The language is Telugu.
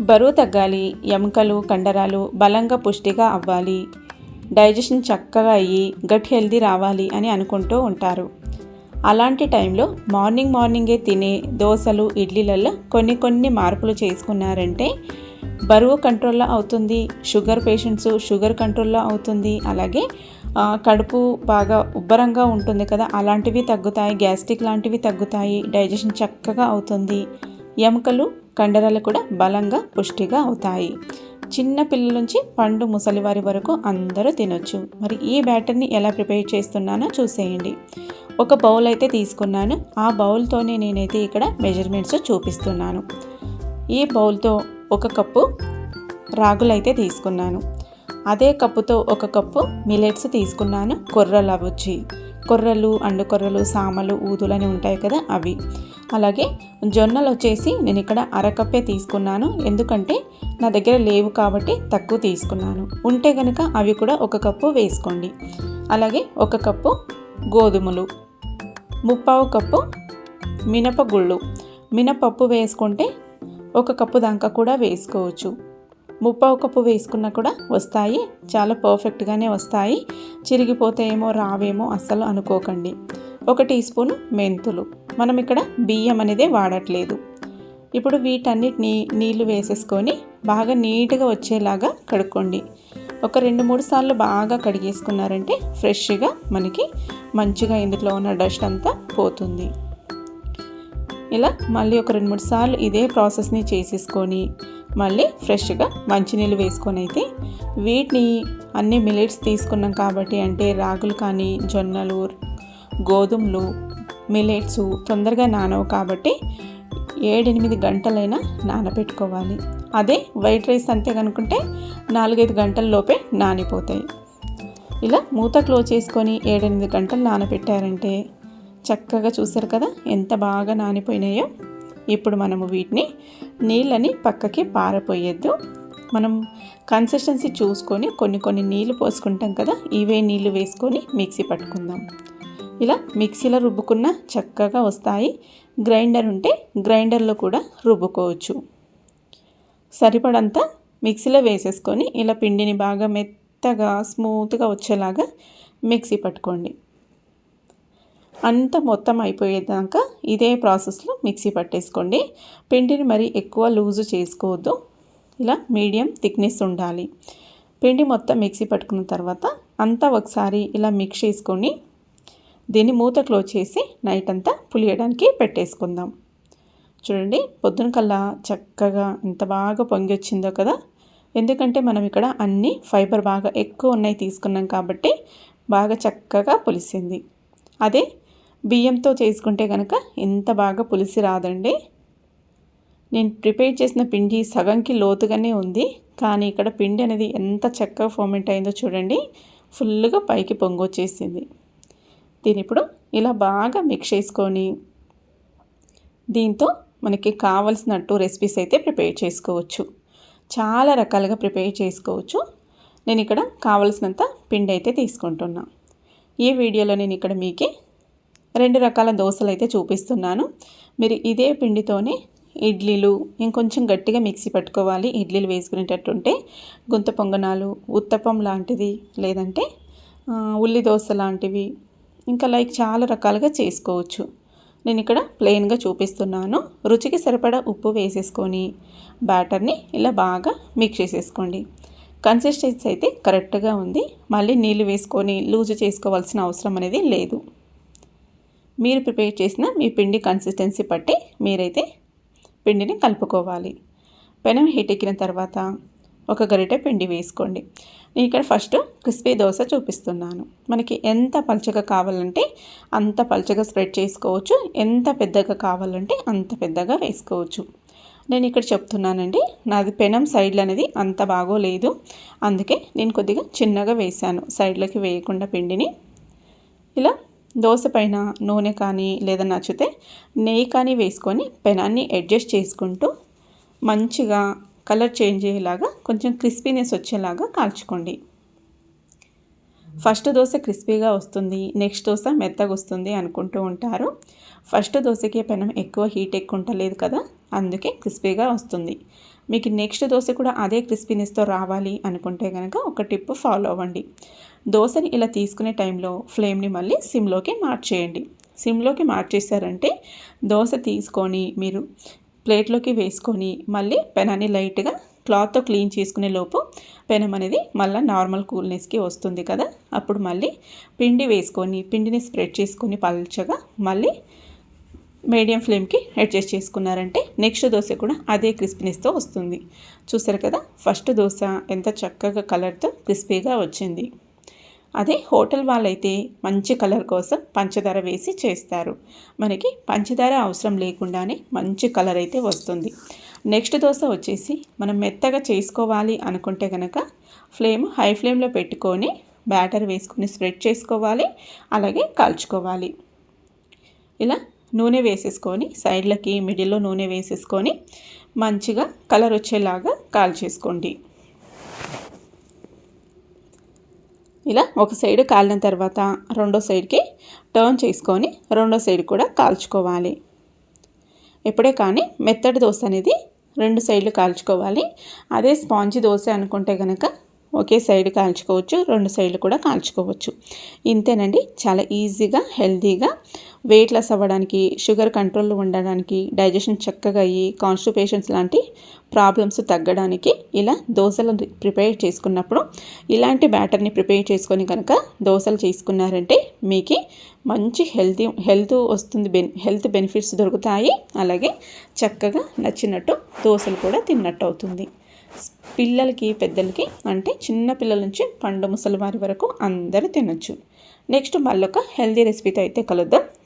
బరువు తగ్గాలి ఎముకలు కండరాలు బలంగా పుష్టిగా అవ్వాలి. డైజెషన్ చక్కగా అయ్యి గట్ హెల్దీ రావాలి అని అనుకుంటూ ఉంటారు. అలాంటి టైంలో మార్నింగ్ మార్నింగే తినే దోశలు ఇడ్లీలలో కొన్ని కొన్ని మార్పులు చేసుకున్నారంటే బరువు కంట్రోల్లో అవుతుంది షుగర్ పేషెంట్స్ షుగర్ కంట్రోల్లో అవుతుంది అలాగే కడుపు బాగా ఉబ్బరంగా ఉంటుంది కదా అలాంటివి తగ్గుతాయి గ్యాస్ట్రిక్ లాంటివి తగ్గుతాయి డైజెషన్ చక్కగా అవుతుంది. ఎముకలు కండరాలు కూడా బలంగా పుష్టిగా అవుతాయి. చిన్న పిల్లల నుంచి పండు ముసలివారి వరకు అందరూ తినొచ్చు. మరి ఈ బ్యాటర్ని ఎలా ప్రిపేర్ చేస్తున్నానో చూసేయండి. ఒక బౌల్ అయితే తీసుకున్నాను. ఆ బౌల్తోనే నేనైతే ఇక్కడ మెజర్మెంట్స్ చూపిస్తున్నాను. ఈ బౌల్తో ఒక కప్పు రాగులు అయితే తీసుకున్నాను. అదే కప్పుతో ఒక కప్పు మిలెట్స్ తీసుకున్నాను. కొర్రలు అవ్వచ్చు కొర్రలు అండుకొర్రలు సామలు ఊదులు అని ఉంటాయి కదా అవి. అలాగే జొన్నలు వచ్చేసి నేను ఇక్కడ అరకప్పే తీసుకున్నాను. ఎందుకంటే నా దగ్గర లేవు కాబట్టి తక్కువ తీసుకున్నాను. ఉంటే కనుక అవి కూడా ఒక కప్పు వేసుకోండి. అలాగే ఒక కప్పు గోధుమలు ముప్పావు కప్పు మినపగుళ్ళు. మినపప్పు వేసుకుంటే ఒక కప్పు దాకా కూడా వేసుకోవచ్చు. ముప్పావు కప్పు వేసుకున్నా కూడా వస్తాయి. చాలా పర్ఫెక్ట్గానే వస్తాయి. చిరిగిపోతాయేమో రావేమో అస్సలు అనుకోకండి. ఒక టీ స్పూన్ మెంతులు. మనం ఇక్కడ బియ్యం అనేది వాడట్లేదు. ఇప్పుడు వీటన్నిటిని నీళ్ళు వేసేసుకొని బాగా నీట్గా వచ్చేలాగా కడుక్కోండి. ఒక రెండు మూడు సార్లు బాగా కడిగేసుకున్నారంటే ఫ్రెష్గా మనకి మంచిగా ఇందులో ఉన్న డస్ట్ అంతా పోతుంది. ఇలా మళ్ళీ ఒక రెండు మూడు సార్లు ఇదే ప్రాసెస్ని చేసేసుకొని మళ్ళీ ఫ్రెష్గా మంచినీళ్ళు వేసుకొని అయితే వీటిని అన్ని మిలెట్స్ తీసుకున్నాం కాబట్టి అంటే రాగులు కానీ జొన్నలు గోధుమలు మిలెట్స్ తొందరగా నానవు కాబట్టి ఏడెనిమిది గంటలైనా నానబెట్టుకోవాలి అదే వైట్ రైస్ అంతే కనుకుంటే నాలుగైదు గంటల్లోపే నానిపోతాయి. ఇలా మూత క్లోజ్ చేసుకొని ఏడెనిమిది గంటలు నానబెట్టారంటే చక్కగా చూసారు కదా ఎంత బాగా నానిపోయినాయో. ఇప్పుడు మనము వీటిని నీళ్ళని పక్కకి పారపోయొద్దు. మనం కన్సిస్టెన్సీ చూసుకొని కొన్ని కొన్ని నీళ్ళు పోసుకుంటాం కదా ఇవే నీళ్ళు వేసుకొని మిక్సీ పట్టుకుందాం. ఇలా మిక్సీలో రుబ్బుకున్న చక్కగా వస్తాయి. గ్రైండర్ ఉంటే గ్రైండర్లో కూడా రుబ్బుకోవచ్చు. సరిపడంతా మిక్సీలో వేసేసుకొని ఇలా పిండిని బాగా మెత్తగా స్మూత్గా వచ్చేలాగా మిక్సీ పట్టుకోండి. అంత మొత్తం అయిపోయేదాకా ఇదే ప్రాసెస్లో మిక్సీ పట్టేసుకోండి. పిండిని మరి ఎక్కువ లూజు చేసుకోవద్దు. ఇలా మీడియం థిక్నెస్ ఉండాలి. పిండి మొత్తం మిక్సీ పట్టుకున్న తర్వాత అంతా ఒకసారి ఇలా మిక్స్ చేసుకొని దీన్ని మూత క్లోజ్ చేసి నైట్ అంతా పులియడానికి పెట్టేసుకుందాం. చూడండి పొద్దున కల్లా చక్కగా ఎంత బాగా పొంగి వచ్చిందో కదా. ఎందుకంటే మనం ఇక్కడ అన్ని ఫైబర్ బాగా ఎక్కువ ఉన్నాయి తీసుకున్నాం కాబట్టి బాగా చక్కగా పులిసింది. అదే బియ్యంతో చేసుకుంటే కనుక ఇంత బాగా పులిసి రాదండి. నేను ప్రిపేర్ చేసిన పిండి సగంకి లోతుగానే ఉంది. కానీ ఇక్కడ పిండి అనేది ఎంత చక్కగా ఫోమెంట్ అయిందో చూడండి. ఫుల్గా పైకి పొంగొచ్చేసింది. దీని ఇప్పుడు ఇలా బాగా మిక్స్ చేసుకొని దీంతో మనకి కావలసినట్టు రెసిపీస్ అయితే ప్రిపేర్ చేసుకోవచ్చు. చాలా రకాలుగా ప్రిపేర్ చేసుకోవచ్చు. నేను ఇక్కడ కావలసినంత పిండి అయితే తీసుకుంటున్నా. ఈ వీడియోలో నేను ఇక్కడ మీకు రెండు రకాల దోశలు అయితే చూపిస్తున్నాను. మీరు ఇదే పిండితోనే ఇడ్లీలు ఇంకొంచెం గట్టిగా మిక్సీ పట్టుకోవాలి. ఇడ్లీలు వేసుకునేటట్టుంటే గుంత పొంగనాలు ఉత్తపం లాంటిది లేదంటే ఉల్లి దోశ లాంటివి ఇంకా లైక్ చాలా రకాలుగా చేసుకోవచ్చు. నేను ఇక్కడ ప్లెయిన్గా చూపిస్తున్నాను. రుచికి సరిపడా ఉప్పు వేసేసుకొని బ్యాటర్ని ఇలా బాగా మిక్స్ చేసేసుకోండి. కన్సిస్టెన్సీ అయితే కరెక్ట్గా ఉంది. మళ్ళీ నీళ్ళు వేసుకొని లూజు చేసుకోవాల్సిన అవసరం అనేది లేదు. మీరు ప్రిపేర్ చేసిన మీ పిండి కన్సిస్టెన్సీ బట్టి మీరైతే పిండిని కలుపుకోవాలి. పెనం హీట్ ఎక్కిన తర్వాత ఒక గరిటె పిండి వేసుకోండి. నేను ఇక్కడ ఫస్ట్ క్రిస్పీ దోశ చూపిస్తున్నాను. మనకి ఎంత పలచగా కావాలంటే అంత పలచగా స్ప్రెడ్ చేసుకోవచ్చు. ఎంత పెద్దగా కావాలంటే అంత పెద్దగా వేసుకోవచ్చు. నేను ఇక్కడ చెప్తున్నానండి నాది పెనం సైడ్లు అనేది అంత బాగోలేదు. అందుకే నేను కొద్దిగా చిన్నగా వేశాను. సైడ్లకి వేయకుండా పిండిని. ఇలా దోశ పైన నూనె కానీ లేదా నచ్చితే నెయ్యి కానీ వేసుకొని పెనాన్ని అడ్జస్ట్ చేసుకుంటూ మంచిగా కలర్ చేంజ్ అయ్యేలాగా కొంచెం క్రిస్పీనెస్ వచ్చేలాగా కాల్చుకోండి. ఫస్ట్ దోశ క్రిస్పీగా వస్తుంది నెక్స్ట్ దోశ మెత్తగా వస్తుంది అనుకుంటూ ఉంటారు. ఫస్ట్ దోశకి పెనం ఎక్కువ హీట్ ఎక్కువ ఉండలేదు కదా? అందుకే క్రిస్పీగా వస్తుంది. మీకు నెక్స్ట్ దోశ కూడా అదే క్రిస్పీనెస్తో రావాలి అనుకుంటే కనుక ఒక టిప్ ఫాలో అవ్వండి. దోశని ఇలా తీసుకునే టైంలో ఫ్లేమ్ని మళ్ళీ సిమ్లోకి మార్చేయండి. సిమ్లోకి మార్చేశారంటే దోశ తీసుకొని మీరు ప్లేట్లోకి వేసుకొని మళ్ళీ పెనాన్ని లైట్గా క్లాత్తో క్లీన్ చేసుకునే లోపు పెనం అనేది మళ్ళీ నార్మల్ కూల్నెస్కి వస్తుంది కదా. అప్పుడు మళ్ళీ పిండి వేసుకొని పిండిని స్ప్రెడ్ చేసుకొని పల్చగా మళ్ళీ మీడియం ఫ్లేమ్కి అడ్జస్ట్ చేసుకున్నారంటే నెక్స్ట్ దోశ కూడా అదే క్రిస్పీనెస్తో వస్తుంది. చూసారు కదా? ఫస్ట్ దోశ ఎంత చక్కగా కలర్తో క్రిస్పీగా వచ్చింది. అదే హోటల్ వాళ్ళైతే మంచి కలర్ కోసం పంచదార వేసి చేస్తారు. మనకి పంచదార అవసరం లేకుండానే మంచి కలర్ అయితే వస్తుంది. నెక్స్ట్ దోశ వచ్చేసి మనం మెత్తగా చేసుకోవాలి అనుకుంటే కనుక ఫ్లేమ్ హై ఫ్లేమ్లో పెట్టుకొని బ్యాటర్ వేసుకొని స్ప్రెడ్ చేసుకోవాలి. అలాగే కాల్చుకోవాలి. ఇలా నూనె వేసేసుకొని సైడ్లకి మిడిల్లో నూనె వేసేసుకొని మంచిగా కలర్ వచ్చేలాగా కాల్చేసుకోండి ఇలా ఒక సైడ్ కాలిన తర్వాత రెండో సైడ్కి టర్న్ చేసుకొని రెండో సైడ్ కూడా కాల్చుకోవాలి. ఎప్పుడే కానీ మెత్తటి దోశ అనేది రెండు సైడ్లు కాల్చుకోవాలి. అదే స్పాంజీ దోశ అనుకుంటే కనుక ఒకే సైడ్ కాల్చుకోవచ్చు రెండు సైడ్లు కూడా కాల్చుకోవచ్చు. ఇంతేనండి. చాలా ఈజీగా హెల్తీగా వెయిట్ లాస్ అవ్వడానికి షుగర్ కంట్రోల్లో ఉండడానికి డైజెషన్ చక్కగా అయ్యి కాన్స్టిపేషన్స్ లాంటి ప్రాబ్లమ్స్ తగ్గడానికి ఇలా దోశలు ప్రిపేర్ చేసుకున్నప్పుడు ఇలాంటి బ్యాటర్ని ప్రిపేర్ చేసుకొని కనుక దోశలు చేసుకున్నారంటే మీకు మంచి హెల్తీ హెల్త్ వస్తుంది బెన్ హెల్త్ బెనిఫిట్స్ దొరుకుతాయి. అలాగే చక్కగా నచ్చినట్టు దోశలు కూడా తిన్నట్టు అవుతుంది. పిల్లలకి పెద్దలకి అంటే చిన్న పిల్లల నుంచి పండు ముసలి వారి వరకు అందరూ తినొచ్చు. నెక్స్ట్ మళ్ళొక హెల్దీ రెసిపీతో అయితే కలుద్దాం.